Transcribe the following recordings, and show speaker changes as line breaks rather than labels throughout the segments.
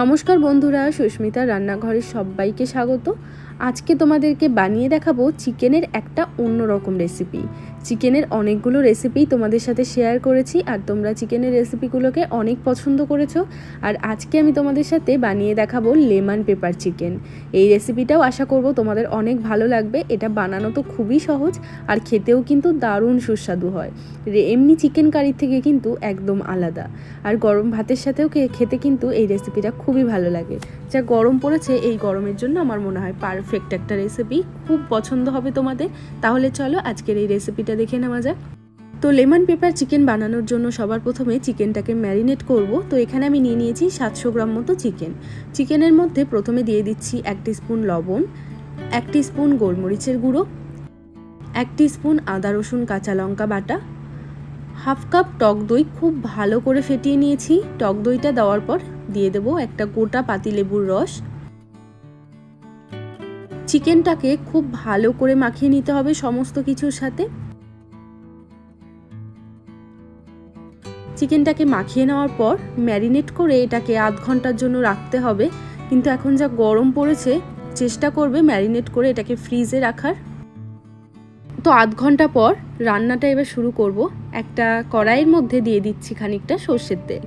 নমস্কার বন্ধুরা সুস্মিতা রান্নাঘরের সবাইকে স্বাগত। আজকে তোমাদেরকে বানিয়ে দেখাবো চিকেনের একটা অন্যরকম রেসিপি চিকেনের অনেকগুলো রেসিপি তোমাদের সাথে শেয়ার করেছি আর তোমরা চিকেনের রেসিপিগুলোকে অনেক পছন্দ করেছ। আর আজকে আমি তোমাদের সাথে বানিয়ে দেখাবো লেমন পেপার চিকেন এই রেসিপিটাও আশা করব তোমাদের অনেক ভালো লাগবে। এটা বানানো তো খুবই সহজ আর খেতেও কিন্তু দারুণ সুস্বাদু হয়। এমনি চিকেন কারির থেকে কিন্তু একদম আলাদা। আর গরম ভাতের সাথেও খেতে কিন্তু এই রেসিপিটা খুবই ভালো লাগে। যা গরম পড়েছে, এই গরমের জন্য আমার মনে হয় পারফেক্ট একটা রেসিপি খুব পছন্দ হবে তোমাদের। তাহলে চলো আজকের এই রেসিপিটা দেখে নেওয়া যাক। তো লেমন পেপার চিকেন বানানোর জন্য সবার প্রথমে চিকেনটাকে ম্যারিনেট করব। তো এখানে আমি নিয়ে নিয়েছি সাতশো গ্রাম মতো চিকেন। চিকেনের মধ্যে প্রথমে দিয়ে দিচ্ছি এক স্পুন লবণ, এক স্পুন গোলমরিচের গুঁড়ো, এক স্পুন আদা, রসুন, কাঁচা লঙ্কা বাটা, হাফ কাপ টক দই খুব ভালো করে ফেটিয়ে নিয়েছি। টক দইটা দেওয়ার পর দিয়ে দেবো একটা গোটা পাতিলেবুর রস। চিকেনটাকে খুব ভালো করে মাখিয়ে নিতে হবে সমস্ত কিছুর সাথে। চিকেনটাকে মাখিয়ে নেওয়ার পর ম্যারিনেট করে এটাকে আধ ঘণ্টার জন্য রাখতে হবে। কিন্তু এখন যা গরম পড়েছে, চেষ্টা করবে ম্যারিনেট করে এটাকে ফ্রিজে রাখার। তো আধ ঘণ্টা পর রান্নাটা এবার শুরু করব। একটা কড়াইয়ের মধ্যে দিয়ে দিচ্ছি খানিকটা সর্ষের তেল।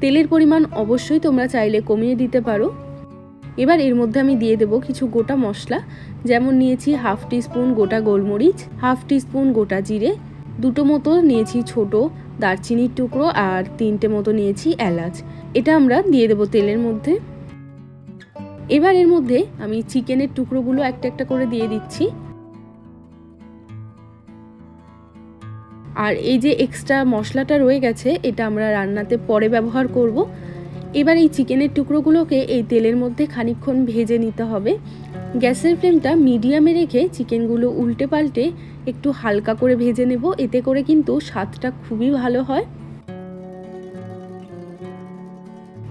তেলের পরিমাণ অবশ্যই তোমরা চাইলে কমিয়ে দিতে পারো। এবার এর মধ্যে আমি দিয়ে দেবো কিছু গোটা মশলা। যেমন নিয়েছি হাফ স্পুন গোটা গোলমরিচ, হাফ স্পুন গোটা জিরে, দুটো মতো নিয়েছি ছোট দারচিনির টুকরো আর তিনটে মতো নিয়েছি এলাচ। এটা আমরা দিয়ে দেবো তেলের মধ্যে। এবার এর মধ্যে আমি চিকেনের টুকরোগুলো একটা একটা করে দিয়ে দিচ্ছি। আর এই যে এক্সট্রা মশলাটা রয়ে গেছে, এটা আমরা রান্নাতে পরে ব্যবহার করব। এবার এই চিকেনের টুকরোগুলোকে এই তেলের মধ্যে খানিক্ষণ ভেজে নিতে হবে। গ্যাসের ফ্লেমটা মিডিয়ামে রেখে চিকেনগুলো উল্টে পাল্টে একটু হালকা করে ভেজে নেব। এতে করে কিন্তু স্বাদটা খুবই ভালো হয়।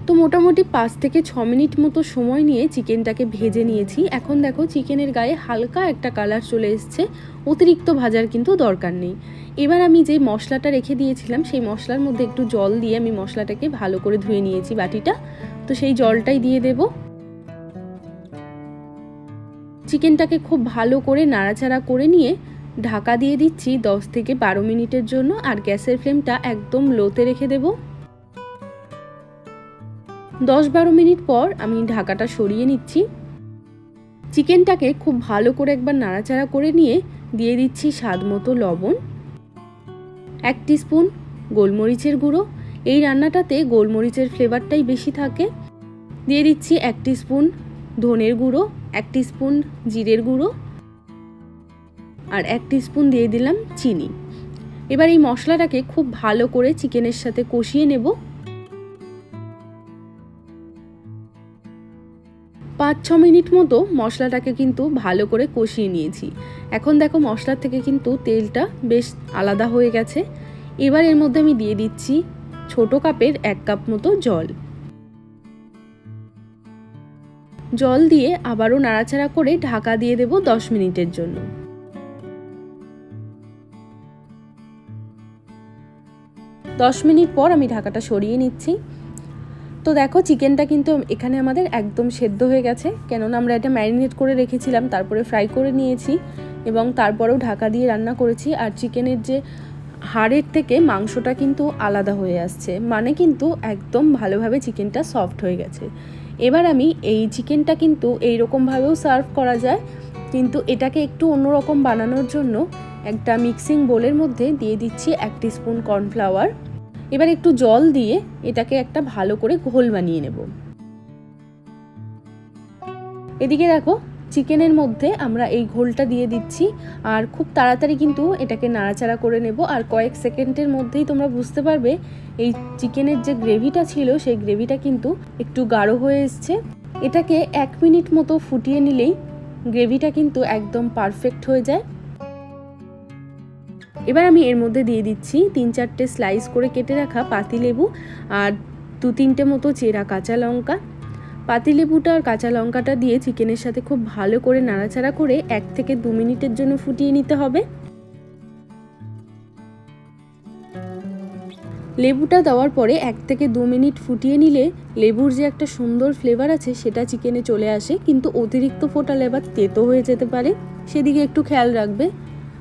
তো মোটামুটি পাঁচ থেকে ছ মিনিট মতো সময় নিয়ে চিকেনটাকে ভেজে নিয়েছি। এখন দেখো চিকেনের গায়ে হালকা একটা কালার চলে এসছে। অতিরিক্ত ভাজার কিন্তু দরকার নেই। এবার আমি যে মশলাটা রেখে দিয়েছিলাম, সেই মশলার মধ্যে একটু জল দিয়ে আমি মশলাটাকে ভালো করে ধুয়ে নিয়েছি বাটিটা। তো সেই জলটাই দিয়ে দেব। চিকেনটাকে খুব ভালো করে নাড়াচাড়া করে নিয়ে ঢাকা দিয়ে দিচ্ছি দশ থেকে বারো মিনিটের জন্য। আর গ্যাসের ফ্লেমটা একদম লোতে রেখে দেব। দশ বারো মিনিট পর আমি ঢাকাটা সরিয়ে নিচ্ছি। চিকেনটাকে খুব ভালো করে একবার নাড়াচাড়া করে নিয়ে দিয়ে দিচ্ছি স্বাদ মতো লবণ। এক স্পুন গোলমরিচের গুঁড়ো। এই রান্নাটাতে গোলমরিচের ফ্লেভারটাই বেশি থাকে। দিয়ে দিচ্ছি এক স্পুন ধনের গুঁড়ো, এক স্পুন জিরের গুঁড়ো আর এক স্পুন দিয়ে দিলাম চিনি। এবার এই মশলাটাকে খুব ভালো করে চিকেনের সাথে কষিয়ে নেব। পাঁচ ছ মিনিট মতো মশলাটাকে কিন্তু ভালো করে কষিয়ে নিয়েছি। এখন দেখো মশলার থেকে কিন্তু তেলটা বেশ আলাদা হয়ে গেছে। এবার এর মধ্যে আমি দিয়ে দিচ্ছি ছোট কাপের এক কাপ মতো জল। জল দিয়ে আবারও নাড়াচাড়া করে ঢাকা দিয়ে দেব দশ মিনিটের জন্য। দশ মিনিট পর আমি ঢাকাটা সরিয়ে নিচ্ছি। তো দেখো, চিকেনটা কিন্তু এখানে আমাদের একদম সেদ্ধ হয়ে গেছে। কেননা আমরা এটা ম্যারিনেট করে রেখেছিলাম, তারপরে ফ্রাই করে নিয়েছি এবং তারপরেও ঢাকা দিয়ে রান্না করেছি। আর চিকেনের যে হাড়ের থেকে মাংসটা কিন্তু আলাদা হয়ে আসছে। মানে কিন্তু একদম ভালোভাবে চিকেনটা সফট হয়ে গেছে। এবার আমি এই চিকেনটা কিন্তু এইরকমভাবেও সার্ভ করা যায়, কিন্তু এটাকে একটু অন্যরকম বানানোর জন্য একটা মিক্সিং বোলের মধ্যে দিয়ে দিচ্ছি এক স্পুন কর্নফ্লাওয়ার। এবার একটু জল দিয়ে এটাকে একটা ভালো করে ঘোল বানিয়ে নেব। এদিকে দেখো, চিকেনের মধ্যে আমরা এই ঘোলটা দিয়ে দিচ্ছি, আর খুব তাড়াতাড়ি কিন্তু এটাকে নাড়াচাড়া করে নেব, আর কয়েক সেকেন্ডের মধ্যেই তোমরা বুঝতে পারবে, এই চিকেনের যে গ্রেভিটা ছিল, সেই গ্রেভিটা কিন্তু একটু গাঢ় হয়ে এসছে। এটাকে এক মিনিট মতো ফুটিয়ে নিলেই গ্রেভিটা কিন্তু একদম পারফেক্ট হয়ে যায়। এবার আমি এর মধ্যে দিয়ে দিচ্ছি তিন চারটে স্লাইস করে কেটে রাখা পাতিলেবু আর দু তিনটে মতো চেরা কাঁচা লঙ্কা। পাতিলেবুটা আর কাঁচা লঙ্কাটা দিয়ে চিকেনের সাথে খুব ভালো করে নাড়াচাড়া করে এক থেকে দু মিনিটের জন্য ফুটিয়ে নিতে হবে। লেবুটা দেওয়ার পরে এক থেকে দু মিনিট ফুটিয়ে নিলে লেবুর যে একটা সুন্দর ফ্লেভার আছে সেটা চিকেনে চলে আসে, কিন্তু অতিরিক্ত ফোটালে আবার তেতো হয়ে যেতে পারে। সেদিকে একটু খেয়াল রাখবে।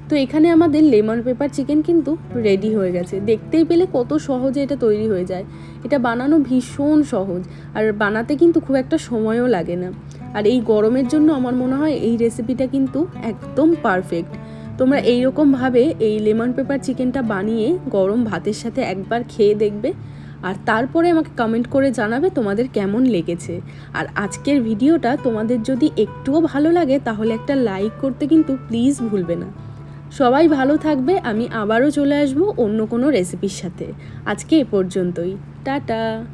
তো এখানে আমাদের লেমন পেপার চিকেন কিন্তু রেডি হয়ে গেছে। দেখতেই পেলে কত সহজে এটা তৈরি হয়ে যায়। এটা বানানো ভীষণ সহজ, আর বানাতে কিন্তু খুব একটা সময়ও লাগে না। আর এই গরমের জন্য আমার মনে হয় এই রেসিপিটা কিন্তু একদম পারফেক্ট তোমরা এইরকমভাবে এই লেমন পেপার চিকেনটা বানিয়ে গরম ভাতের সাথে একবার খেয়ে দেখবে। আর তারপরে আমাকে কমেন্ট করে জানাবে তোমাদের কেমন লেগেছে। আর আজকের ভিডিওটা তোমাদের যদি একটুও ভালো লাগে তাহলে একটা লাইক করতে কিন্তু প্লিজ ভুলবে না। সবাই ভালো থাকবে, আমি আবারও চলে আসব অন্য কোনো রেসিপির সাথে। আজকে এ পর্যন্তই। টাটা।